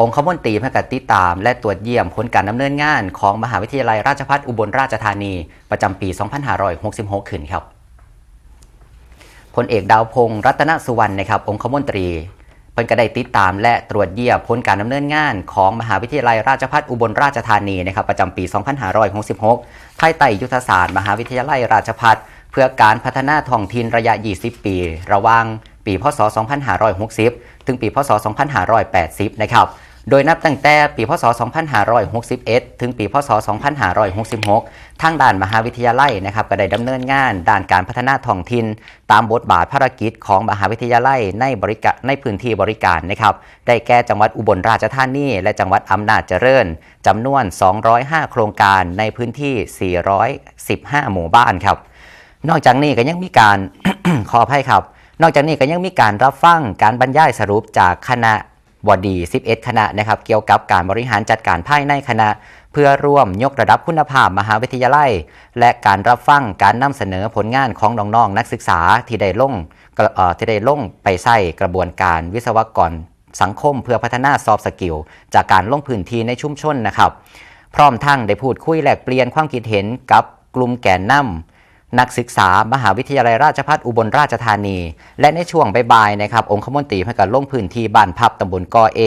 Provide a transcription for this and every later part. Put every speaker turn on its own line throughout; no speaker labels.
องคมนตรีเพื่อการติดตาม และตรวจเยี่ยมผลการดำเนินงานของมหาวิทยาลัยราชภัฏอุบลราชธานี ประจำปี 2566 ขึ้นครับพลเอกดาวพงศ์รัตนสุวรรณนะครับ องคมนตรีเพิ่นก็ได้ติดตาม และตรวจเยี่ยมผลการดำเนินงานของมหาวิทยาลัยราชภัฏอุบลราชธานีนะครับประจำปี 2566ภายใต้ยุทธศาสตร์มหาวิทยาลัยราชภัฏเพื่อการพัฒนาท้องถิ่นระยะ 20 ปี ระหว่างปี พศ 2560 ถึงปี พศ 2580 นะครับ โดยนับตั้งแต่ปีพศ 2561 ถึงปีพศ 2566 ทางด้านมหาวิทยาลัยนะครับก็ได้ดำเนินงานด้านการพัฒนาท้องถิ่นตามบทบาทภารกิจของมหาวิทยาลัยในบริการในพื้นที่บริการนะครับ ได้แก่จังหวัดอุบลราชธานีและจังหวัดอำนาจเจริญจำนวน 205 โครงการในพื้นที่ 415 หมู่บ้านครับ นอกจากนี้ก็ยังมีการขออภัยครับ นอกจากนี้ก็ยังมีการรับฟังการบรรยายสรุปจากคณะ บดี 11 คณะนะครับ เกี่ยวกับการบริหารจัดการภายในคณะ เพื่อร่วมยกระดับคุณภาพมหาวิทยาลัย และการรับฟังการนำเสนอผลงานของน้องๆนักศึกษาที่ได้ลงที่ได้ลงไปใส่กระบวนการวิศวกรสังคมเพื่อพัฒนาซอฟต์สกิลจากการลงพื้นที่ในชุมชนนะครับ พร้อมทั้งได้พูดคุยแลกเปลี่ยนความคิดเห็นกับกลุ่มแกนนำ นักศึกษามหาวิทยาลัยราชภัฏอุบลราชธานี และในช่วงบ่ายๆนะครับ องคมนตรีให้กับลงพื้นที่บ้านพับตำบลกอเอ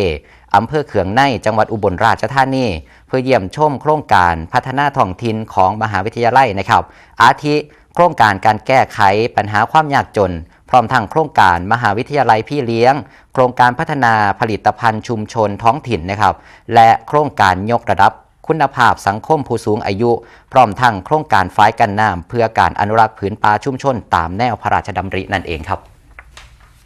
อำเภอเขืองในจังหวัดอุบลราชธานี เพื่อเยี่ยมชมโครงการพัฒนาท้องถิ่นของมหาวิทยาลัยนะครับ อาทิโครงการการแก้ไขปัญหาความยากจน พร้อมทั้งโครงการมหาวิทยาลัยพี่เลี้ยง โครงการพัฒนาผลิตภัณฑ์ชุมชนท้องถิ่นนะครับ และโครงการยกระดับ คุณภาพสังคมผู้สูงอายุ พร้อมทั้งโครงการฝ้ายกันน้ำเพื่อการอนุรักษ์ผืนป่าชุมชน ตามแนวพระราชดำรินั่นเองครับ